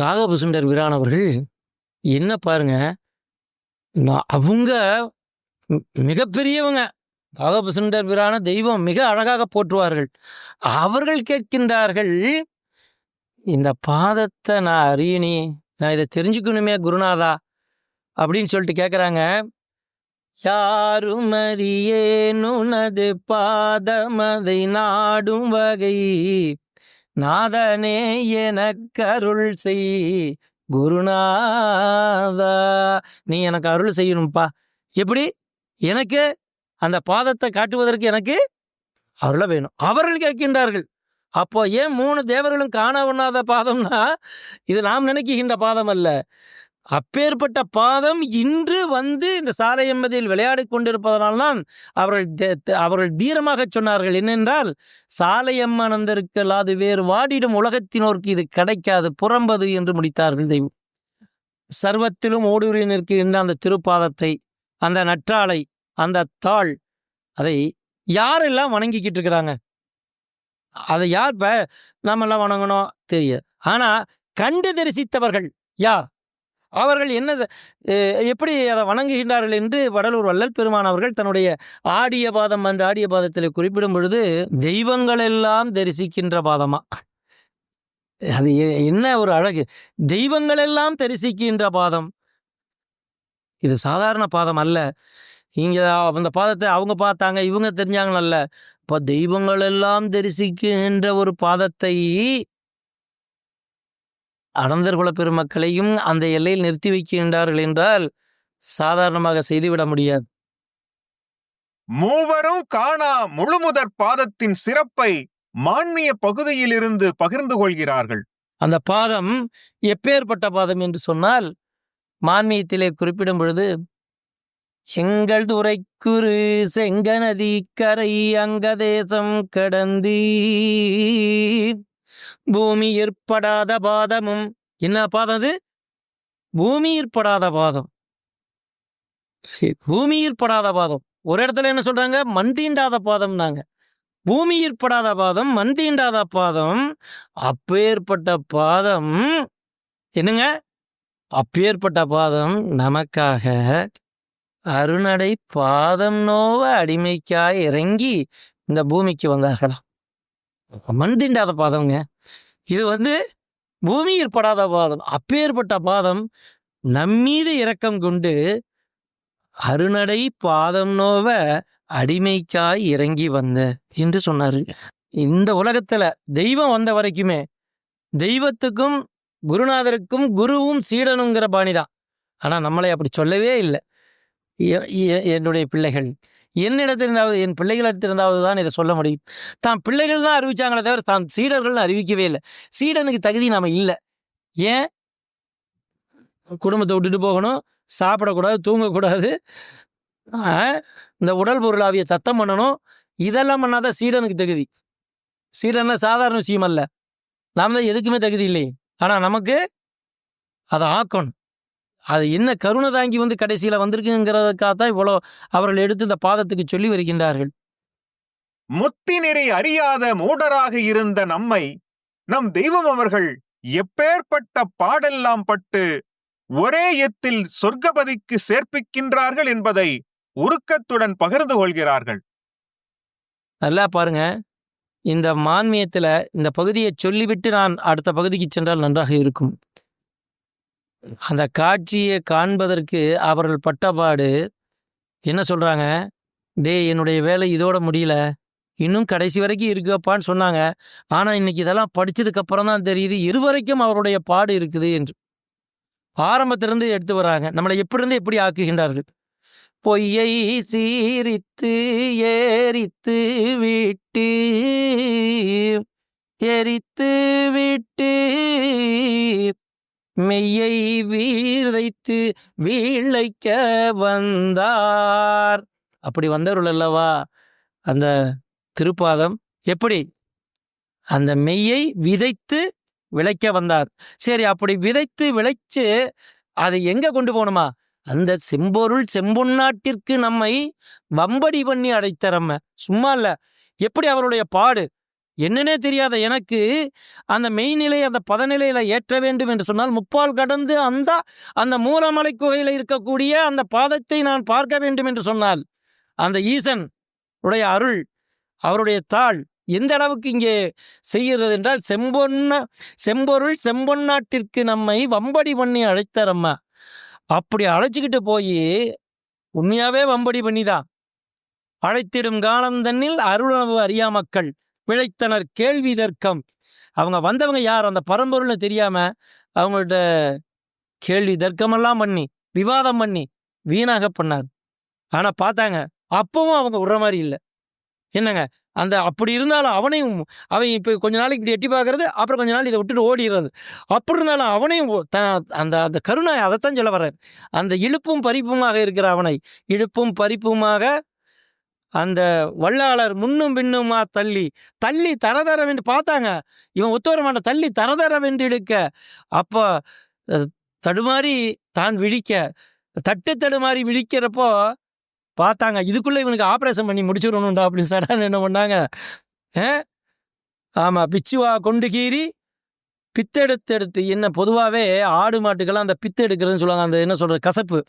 காகபசுண்டர் வீரானவர்கள் என்ன பாருங்க நான் அவங்க மிகப்பெரியவங்க. காகபசுண்டர் வீரான தெய்வம் மிக அழகாக போற்றுவார்கள். அவர்கள் கேட்கின்றார்கள் இந்த பாதத்தை நான் அறியணி நான் இதை தெரிஞ்சுக்கணுமே குருநாதா அப்படின்னு சொல்லிட்டு கேட்குறாங்க யாரும் அறியேனுனது பாதமதை நாடும் வகை நாதனே எனக்கருள் செய் குருநாதா. நீ எனக்கு அருள் செய்யணும்ப்பா எப்படி? எனக்கு அந்த பாதத்தை காட்டுவதற்கு எனக்கு அருள வேணும். அவர்கள் கேட்கின்றார்கள். அப்போ ஏன் மூணு தேவர்களும் காண உண்ணாத பாதம்னா இது நாம் நினைக்கின்ற பாதம் அல்ல. அப்பேற்பட்ட பாதம் இன்று வந்து இந்த சாலை என்பதில் விளையாடி கொண்டிருப்பதனால்தான் அவர்கள் அவர்கள் தீரமாக சொன்னார்கள். என்னென்றால் சாலை அம்மனந்தருக்கு அது வேறு வாடிடும் உலகத்தினோருக்கு இது கிடைக்காது புறம்பது என்று முடித்தார்கள் தெய்வம். சர்வத்திலும் ஓடுரி நிற்கின்ற அந்த திருப்பாதத்தை அந்த நற்றாளை அந்த தாள் அதை யாரெல்லாம் வணங்கிக்கிட்டு இருக்கிறாங்க? அதை யார் இப்ப நம்மெல்லாம் வணங்கணும்? தெரியாது. ஆனா கண்டு தரிசித்தவர்கள் யார்? அவர்கள் என்ன எப்படி அதை வணங்குகின்றார்கள் என்று வடலூர் வள்ளல் பெருமான் அவர்கள் தன்னுடைய ஆடிய பாதம் அந்த ஆடிய பாதத்தில் குறிப்பிடும் பொழுது தெய்வங்கள் எல்லாம் தரிசிக்கின்ற பாதமா? அது என்ன ஒரு அழகு. தெய்வங்கள் எல்லாம் தரிசிக்கின்ற பாதம். இது சாதாரண பாதம் அல்ல. இங்கே அந்த பாதத்தை அவங்க பார்த்தாங்க இவங்க தெரிஞ்சாங்கன்னு அல்ல. இப்போ தெய்வங்கள் எல்லாம் தரிசிக்கின்ற ஒரு பாதத்தை அனந்தர் குல பெருமக்களையும் அந்த எல்லையில் நிறுத்தி வைக்கின்றார்கள் என்றால் சாதாரணமாக செய்துவிட முடியாது. மூவரும் காணா முழுமுதற் பாதத்தின் சிறப்பை மான்மிய பகுதியிலிருந்து பகிர்ந்து கொள்கிறார்கள். அந்த பாதம் எப்பேற்பட்ட பாதம் என்று சொன்னால் மான்மியத்திலே குறிப்பிடும் பொழுது எங்கள் துறைக்குரு செங்கநதி கரை அங்கதேசம் கடந்து பூமி ஏற்படாத பாதமும் என்ன பாதம் அது? பூமி ஏற்படாத பாதம். பூமி ஏற்படாத பாதம். ஒரு இடத்துல என்ன சொல்றாங்க? மண் தீண்டாத பாதம்னாங்க. பூமி ஏற்படாத பாதம் மண் தீண்டாத பாதம் அப்பேற்பட்ட பாதம் என்னங்க? அப்பேற்பட்ட பாதம் நமக்காக அருணடை பாதம் நோவ அடிமைக்காய் இறங்கி இந்த பூமிக்கு வந்தார்களாம். மண் தீண்டாத பாதம்ங்க. இது வந்து பூமி ஏற்படாத பாதம் அப்பேற்பட்ட பாதம் நம்மீது இரக்கம் கொண்டு அருணடை பாதம் நோவ அடிமைக்காய் இறங்கி வந்த என்று சொன்னாரு. இந்த உலகத்துல தெய்வம் வந்த வரைக்குமே தெய்வத்துக்கும் குருநாதருக்கும் குருவும் சீடனுங்கிற பாணிதான். ஆனா நம்மளை அப்படி சொல்லவே இல்லை. என்னுடைய பிள்ளைகள் என்னிடத்திலிருந்தாவது என் பிள்ளைகளிடத்திலிருந்தாவது தான் இதை சொல்ல முடியும். தான் பிள்ளைகள் தான் அறிவிச்சாங்களே தவிர தான் சீடர்கள் அறிவிக்கவே இல்லை. சீடனுக்கு தகுதி நாம் இல்லை. ஏன்? குடும்பத்தை விட்டுட்டு போகணும். சாப்பிடக்கூடாது தூங்கக்கூடாது. இந்த உடல் பொருளாவிய தத்தம் பண்ணணும். இதெல்லாம் பண்ணாதான் சீடனுக்கு தகுதி. சீடன்னா சாதாரண விஷயம் அல்ல. நாம் தான் எதுக்குமே தகுதி இல்லை ஆனால் நமக்கு அதை ஆக்கணும். அது என்ன கருணை தாங்கி வந்து கடைசியில வந்திருக்குங்கிறதுக்காக தான் இவ்வளோ அவர்கள் எடுத்து இந்த பாதத்துக்கு சொல்லி வருகின்றார்கள். முத்தி நெறி அறியாத மூடராக இருந்த நம்மை நம் தெய்வம் அவர்கள் எப்பேற்பட்ட பாடெல்லாம் பட்டு ஒரே எத்தில் சொர்க்கபதிக்கு சேர்ப்பிக்கின்றார்கள் என்பதை உருக்கத்துடன் பகிர்ந்து கொள்கிறார்கள். நல்லா பாருங்க. இந்த மான்மியத்துல இந்த பகுதியை சொல்லிவிட்டு நான் அடுத்த பகுதிக்கு சென்றால் நன்றாக இருக்கும். அந்த காட்சியை காண்பதற்கு அவர்கள் பட்டபாடு. என்ன சொல்றாங்க? டேய் என்னுடைய வேலை இதோட முடியல. இன்னும் கடைசி வரைக்கும் இருக்குப்பான்னு சொன்னாங்க. ஆனால் இன்னைக்கு இதெல்லாம் படித்ததுக்கப்புறம் தான் தெரியுது. இதுவரைக்கும் அவருடைய பாடு இருக்குது என்று. ஆரம்பத்திலிருந்து எடுத்து வராங்க நம்மளை எப்படிருந்து எப்படி ஆக்குகின்றார்கள்? பொய்யை சீரித்து ஏரித்து விட்டு எரித்து விட்டு மெய்யை வீழ்தைத்து வீழைக்க வந்தார். அப்படி வந்தவர்கள் அல்லவா? அந்த திருப்பாதம் எப்படி? அந்த மெய்யை விதைத்து விளைக்க வந்தார். சரி அப்படி விதைத்து விளைச்சு அதை எங்க கொண்டு போகணுமா? அந்த செம்பொருள் செம்பொன்னாட்டிற்கு நம்மை வம்படி பண்ணி அடைத்தரம்ம சும்மா இல்லை. எப்படி அவருடைய பாடு? என்னன்னே தெரியாத எனக்கு அந்த மெய்நிலை அந்த பதநிலையில் ஏற்ற வேண்டும் என்று சொன்னால் முப்பால் கடந்து அந்த அந்த மூலமலை குகையில் இருக்கக்கூடிய அந்த பாதத்தை நான் பார்க்க வேண்டும் என்று சொன்னால் அந்த ஈசன் உடைய அருள் அவருடைய தாள் எந்த அளவுக்கு இங்கே செய்கிறது என்றால் செம்பொன்ன செம்பொருள் செம்பொன்னாட்டிற்கு நம்மை வம்படி பண்ணி அழைத்தாரம்மா அப்படி அழைச்சிக்கிட்டு போய் உண்மையாகவே வம்படி பண்ணிதான். அழைத்திடும் காலந்தன்னில் அருளவு அறியா மக்கள் பிழைத்தனர் கேள்வி தர்க்கம். அவங்க வந்தவங்க யார்? அந்த பரம்பொருள்னு தெரியாமல் அவங்கள்ட்ட கேள்வி தர்க்கமெல்லாம் பண்ணி விவாதம் பண்ணி வீணாக பண்ணார். ஆனால் பார்த்தாங்க அப்பவும் அவங்க விடுற மாதிரி இல்லை. என்னங்க? அந்த அப்படி இருந்தாலும் அவனையும் அவன் இப்போ கொஞ்ச நாளைக்கு இப்படி எட்டி பார்க்கறது அப்புறம் கொஞ்ச நாள் இதை விட்டுட்டு ஓடிடுறது. அப்படி இருந்தாலும் அவனையும் த அந்த அந்த கருணை அதைத்தான் சொல்ல வர்றார். அந்த இழுப்பும் பறிப்புமாக இருக்கிற அவனை இழுப்பும் பறிப்புமாக அந்த வள்ளாளர் முன்னும் பின்னுமா தள்ளி தள்ளி தரதர வென்று பார்த்தாங்க. இவன் ஒத்து மாட்டான். தள்ளி தரதர வென்று இழுக்க. அப்போ தடுமாறி தான் விழிக்க தட்டு தடுமாறி விழிக்கிறப்போ பார்த்தாங்க இதுக்குள்ளே இவனுக்கு ஆப்ரேஷன் பண்ணி முடிச்சுடணுண்டா அப்படின்னு சடான்னு என்ன பண்ணாங்க. ஆ? ஆமாம் பிச்சுவா கொண்டு கீறி பித்தெடுத்து எடுத்து என்ன பொதுவாகவே ஆடு மாட்டுக்கெல்லாம் அந்த பித்து எடுக்கிறதுன்னு சொல்லுவாங்க. அந்த என்ன சொல்கிறது கசப்பு.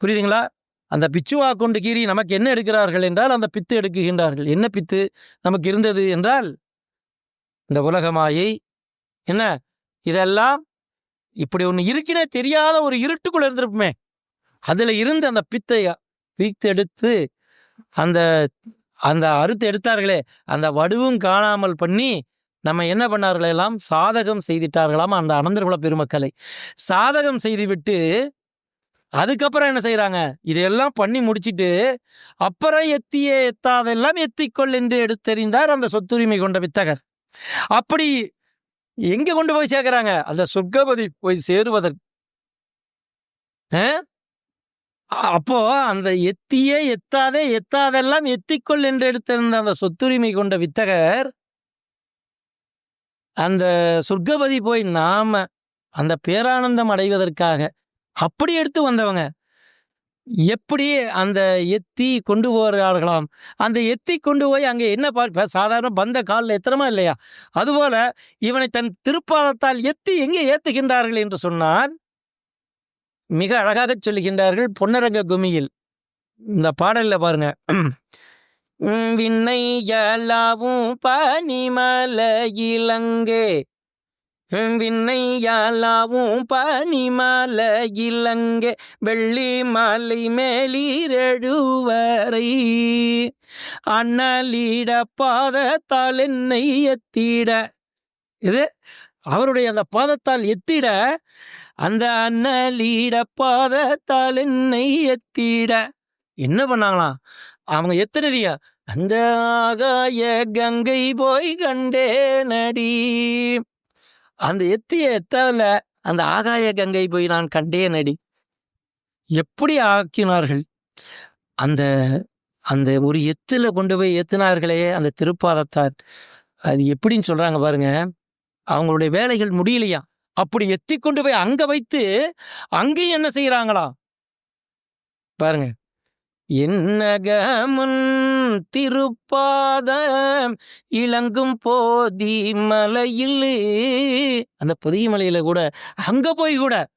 புரியுதுங்களா? அந்த பிச்சுவா கொண்டு கீறி நமக்கு என்ன எடுக்கிறார்கள் என்றால் அந்த பித்து எடுக்குகின்றார்கள். என்ன பித்து நமக்கு இருந்தது என்றால் இந்த உலகமாயை என்ன? இதெல்லாம் இப்படி ஒன்று இருக்கினே தெரியாத ஒரு இருட்டுக்குள்ள இருந்திருப்போமே அதில் இருந்து அந்த பித்தை பித்து எடுத்து அந்த அந்த அறுத்து எடுத்தார்களே அந்த வடுவும் காணாமல் பண்ணி நம்ம என்ன பண்ணார்களெல்லாம் சாதகம் செய்திட்டார்களாம் அந்த அனந்தர்குல பெருமக்களை. சாதகம் செய்துவிட்டு அதுக்கப்புறம் என்ன செய்கிறாங்க இதையெல்லாம் பண்ணி முடிச்சிட்டு அப்புறம் எத்தியே எத்தாதெல்லாம் எத்திக்கொள் என்று எடுத்தெறிந்தார் அந்த சொத்துரிமை கொண்ட வித்தகர். அப்படி எங்க கொண்டு போய் சேர்க்குறாங்க? அந்த சொர்க்கபதி போய் சேருவதற்கு அ- அப்போ அந்த எத்தியே எத்தாதே எத்தாதெல்லாம் எத்திக்கொள் என்று எடுத்திருந்த அந்த சொத்துரிமை கொண்ட வித்தகர் அந்த சொர்க்கபதி போய் நாம அந்த பேரானந்தம் அடைவதற்காக அப்படி எடுத்து வந்தவங்க. எப்படி அந்த எத்தி கொண்டு போகிறார்களாம்? அந்த எத்தி கொண்டு போய் அங்கே என்ன பார்ப்ப சாதாரண பந்த காலில் எத்தனமா இல்லையா? அதுபோல இவனை தன் திருப்பாதத்தால் எத்தி எங்கே ஏத்துகின்றார்கள் என்று சொன்னார் மிக அழகாக சொல்லுகின்றார்கள் பொன்னரங்க குமியில். இந்த பாடலில் பாருங்க. விண்ணை யாலாவும் பனிமல இலங்கே விண்ணை யாலாவும் பனிமல இலங்கை வெள்ளி மலை மேலீரெழுவரை. அண்ணலிட பாதத்தால் என்னை எத்திட. இது? அவருடைய அந்த பாதத்தால் எத்திட? அந்த அண்ணலீட பாதத்தால் என்னை எத்திட. என்ன பண்ணாங்களாம்? அவங்க எத்தனதியா அந்த ஆகாய கங்கை போய் கண்டே நடி அந்த எத்திய எத்தால அந்த ஆகாய கங்கை போய் நான் கண்டே நடி எப்படி ஆக்கினார்கள்? அந்த அந்த ஒரு எத்துல கொண்டு போய் ஏத்தினார்களே அந்த திருப்பாதத்தார். அது எப்படின்னு சொல்றாங்க பாருங்க. அவங்களுடைய வேலைகள் முடியலையா? அப்படி எத்தி கொண்டு போய் அங்க வைத்து அங்கேயும் என்ன செய்யறாங்களா பாருங்க. என்னகமுன் திருப்பாதம் இளங்கும் போதி மலையில். அந்த பொதிய மலையில கூட அங்க போய் கூட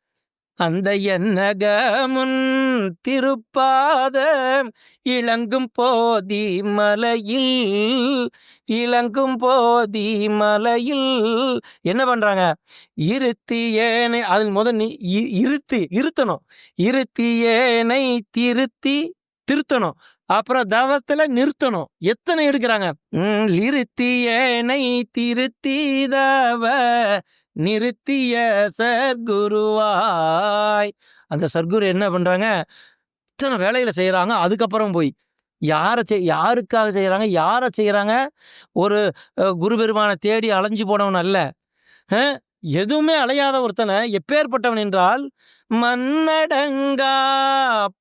அந்த என்னகமுன் திருப்பாதம் இளங்கும் போதி மலையில் இளங்கும் போதி மலையில். என்ன பண்றாங்க? இருத்தி ஏனை அதன் முதல் இருத்து இ- இருத்தி இருத்தணும். இருத்தி ஏனை திருத்தி திருத்தணும். அப்புறம் தவத்துல நிறுத்தணும். எத்தனை எடுக்கிறாங்க? ம், திருத்தி தவ நிறுத்திய சர்க்குருவாய். அந்த சர்க்குரு என்ன பண்றாங்க? இத்தனை வேலையில செய்யறாங்க அதுக்கப்புறம் போய். யாரை செய் யாருக்காக செய்கிறாங்க யாரை செய்கிறாங்க ஒரு குரு பெருமானை தேடி அலைஞ்சு போனவன் அல்ல. எதுவுமே அலையாத ஒருத்தனை எப்பேற்பட்டவன் என்றால் மன்னடங்கா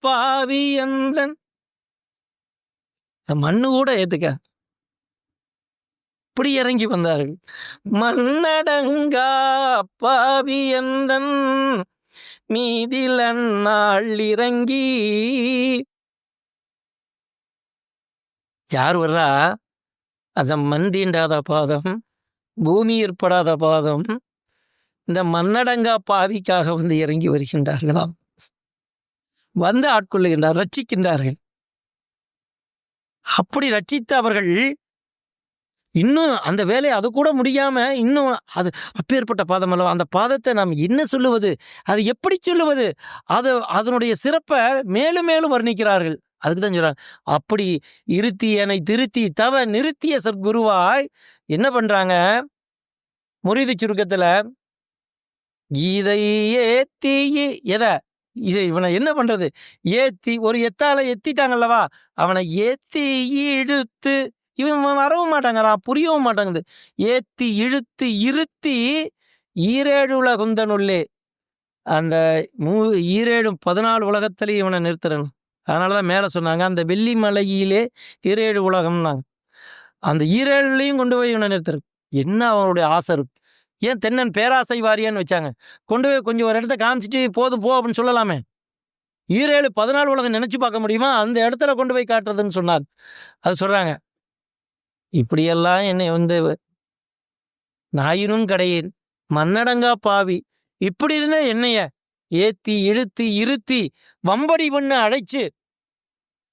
பாவியந்தன் மண்ணு கூட ஏத்துக்க. இப்படி இறங்கி வந்தார்கள். மன்னடங்கா பாவியந்தன் மீதில் அந்நாள் இறங்கி. யார் வர்றா? அந்த மண் தீண்டாத பாதம் பூமி ஏற்படாத பாதம். இந்த மன்னடங்கா பாவிக்காக வந்து இறங்கி வருகின்றார்களாம் வந்து ஆட்கொள்ளுகின்றார் ரட்சிக்கின்றார்கள். அப்படி ரட்சித்த அவர்கள் இன்னும் அந்த வேலையை அது கூட முடியாம இன்னும் அது அப்பேற்பட்ட பாதம் அல்லவா? அந்த பாதத்தை நாம் என்ன சொல்லுவது? அது எப்படி சொல்லுவது? அது அதனுடைய சிறப்பை மேலும் மேலும் வர்ணிக்கிறார்கள். அதுக்கு தான் சொல்கிறாங்க அப்படி இருத்தி என்னை திருத்தி தவ நிறுத்திய சத்குருவாய் என்ன பண்றாங்க? முறிது சுருக்கத்தில் இதை ஏத்தி எதை? இதை இவனை என்ன பண்றது? ஏத்தி ஒரு எத்தால எத்திட்டாங்கல்லவா? அவனை ஏத்தி இழுத்து இவன் வரவும் மாட்டாங்கிறான் புரியவும் மாட்டாங்குது. ஏத்தி இழுத்து இருத்தி ஈரேழு உலகுந்தனுள்ளே. அந்த மூ ஈரேடும் பதினாலு உலகத்திலேயும் இவனை நிறுத்துறணும் அதனால தான் மேலே சொன்னாங்க அந்த வெள்ளி மலையிலே ஈரேழு உலகம்னாங்க. அந்த ஈரேழுலையும் கொண்டு போய் இவனை நிறுத்துறேன். என்ன அவனுடைய ஆசை இருக்கு? ஏன் தென்னன் பேராசை வாரியான்னு வச்சாங்க. கொண்டு போய் கொஞ்சம் ஒரு இடத்த காமிச்சிட்டு போதும் போ அப்படின்னு சொல்லலாமே. ஈரேழு பதினாலு உலகம் நினைச்சு பார்க்க முடியுமா? அந்த இடத்துல கொண்டு போய் காட்டுறதுன்னு சொன்னார். அது சொல்றாங்க. இப்படியெல்லாம் என்னை வந்து நாயினும் கடையேன். மண்ணடங்கா பாவி. இப்படி இருந்த என்னைய ஏத்தி இழுத்தி இருத்தி வம்படி பண்ண அழைச்சு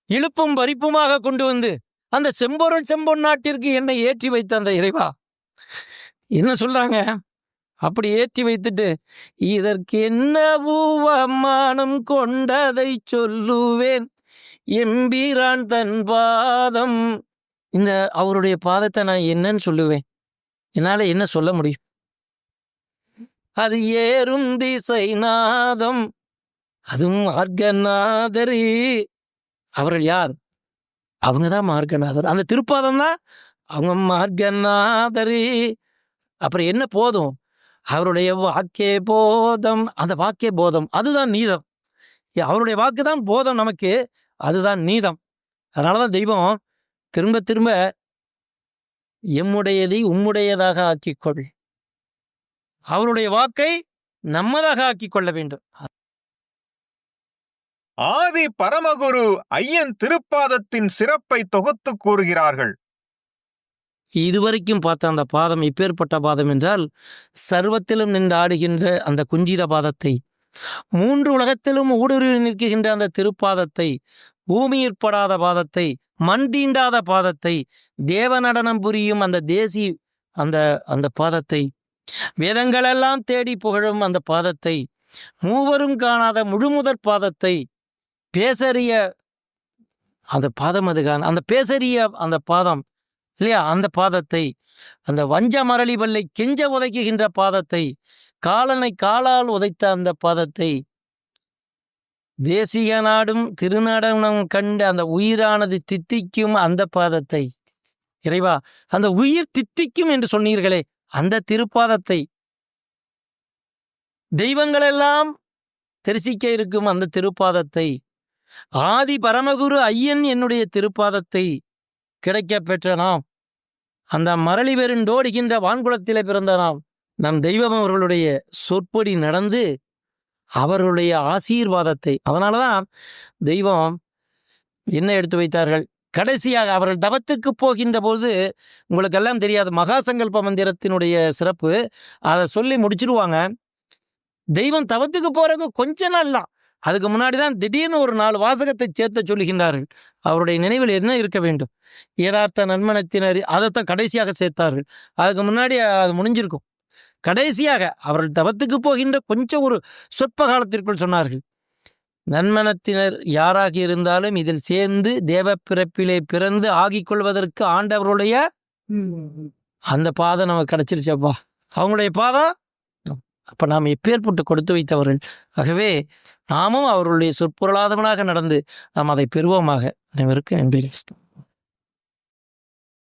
இழுப்பும் பறிப்புமாக கொண்டு வந்து அந்த செம்பொருள் செம்பொன் நாட்டிற்கு என்னை ஏற்றி வைத்த அந்த இறைவா? என்ன சொல்றாங்க? அப்படி ஏற்றி வைத்துட்டு இதற்கு என்ன பூவமானம் கொண்டதை சொல்லுவேன். எம்பிரான் தன் பாதம். இந்த அவருடைய பாதத்தை நான் என்னன்னு சொல்லுவேன். என்னால் என்ன சொல்ல முடியும்? அது ஏறும் திசை நாதம் அதுவும் மார்கநாதரி அவர்கள் யார்? அவங்க தான் மார்கநாதர் அந்த திருப்பாதம் தான் அவங்க மார்கநாதரி அப்புறம் என்ன போதும்? அவருடைய வாக்கே போதம். அந்த வாக்கே போதம். அதுதான் நீதம். ஏ, அவருடைய வாக்கு தான் போதம் நமக்கு. அதுதான் நீதம். அதனாலதான் தெய்வம் திரும்ப திரும்ப எம்முடையதை உம்முடையதாக ஆக்கிக்கொள். அவருடைய வாக்கை நம்மதாக ஆக்கிக் கொள்ள வேண்டும். ஆதி பரமகுரு ஐயன் திருப்பாதத்தின் சிறப்பை தொகுத்து கூறுகிறார்கள். இதுவரைக்கும் பார்த்த அந்த பாதம் இப்பேற்பட்ட பாதம் என்றால் சர்வத்திலும் நின்று ஆடுகின்ற அந்த குஞ்சித பாதத்தை. மூன்று உலகத்திலும் ஊடுருவி நிற்கின்ற அந்த திருப்பாதத்தை பூமியிற்படாத பாதத்தை மண் தீண்டாத பாதத்தை தேவ நடனம் புரியும் அந்த தேசி அந்த அந்த பாதத்தை. வேதங்களெல்லாம் தேடி புகழும் அந்த பாதத்தை மூவரும் காணாத முழுமுதற் பாதத்தை பேசறிய அந்த பாதம் அதுகான் அந்த பேசறிய அந்த பாதம் இல்லையா? அந்த பாதத்தை அந்த வஞ்ச மரளி பல்லை கெஞ்ச உதைக்குகின்ற பாதத்தை காலனை காலால் உதைத்த அந்த பாதத்தை தேசிய நாடும் திருநடனம் கண்டு அந்த உயிரானது தித்திக்கும் அந்த பாதத்தை. இறைவா அந்த உயிர் தித்திக்கும் என்று சொன்னீர்களே அந்த திருப்பாதத்தை. தெய்வங்களெல்லாம் தரிசிக்க இருக்கும் அந்த திருப்பாதத்தை. ஆதி பரமகுரு ஐயன் என்னுடைய திருப்பாதத்தை கிடைக்கப் பெற்ற நாம் அந்த மரளி பெருண்டோடுகின்ற வான்குளத்திலே பிறந்த நாம் நம் தெய்வம் அவர்களுடைய சொற்படி நடந்து அவர்களுடைய ஆசீர்வாதத்தை அதனாலதான் தெய்வம் என்ன எடுத்து வைத்தார்கள். கடைசியாக அவர்கள் தவத்துக்கு போகின்ற போது உங்களுக்கெல்லாம் தெரியாது மகாசங்கல்ப மந்திரத்தினுடைய சிறப்பு. அதை சொல்லி முடிச்சிருவாங்க. தெய்வம் தவத்துக்கு போகிறவங்க கொஞ்ச நாள் தான் அதுக்கு முன்னாடி தான் திடீர்னு ஒரு நாலு வாசகத்தை சேர்த்து சொல்லுகின்றார்கள். அவருடைய நினைவில் என்ன இருக்க வேண்டும்? யதார்த்த நன்மனத்தினர் அதைத்தான் கடைசியாக சேர்த்தார்கள். அதுக்கு முன்னாடி அது முடிஞ்சிருக்கும். கடைசியாக அவர்கள் தவத்துக்கு போகின்ற கொஞ்சம் ஒரு சொற்ப காலத்திற்குள் சொன்னார்கள். நன்மனத்தினர் யாராக இருந்தாலும் இதில் சேர்ந்து தேவ பிறப்பிலே பிறந்து ஆகிக் கொள்வதற்கு ஆண்டவருடைய அந்த பாதம் நமக்கு கிடைச்சிருச்சப்பா அவங்களுடைய பாதம்? அப்ப நாம் எப்பேற்பட்டு கொடுத்து வைத்தவர்கள். ஆகவே நாமும் அவர்களுடைய சொற்பொருளாதவனாக நடந்து நாம் அதை பெறுவோமாக. அனைவருக்கும் நன்றி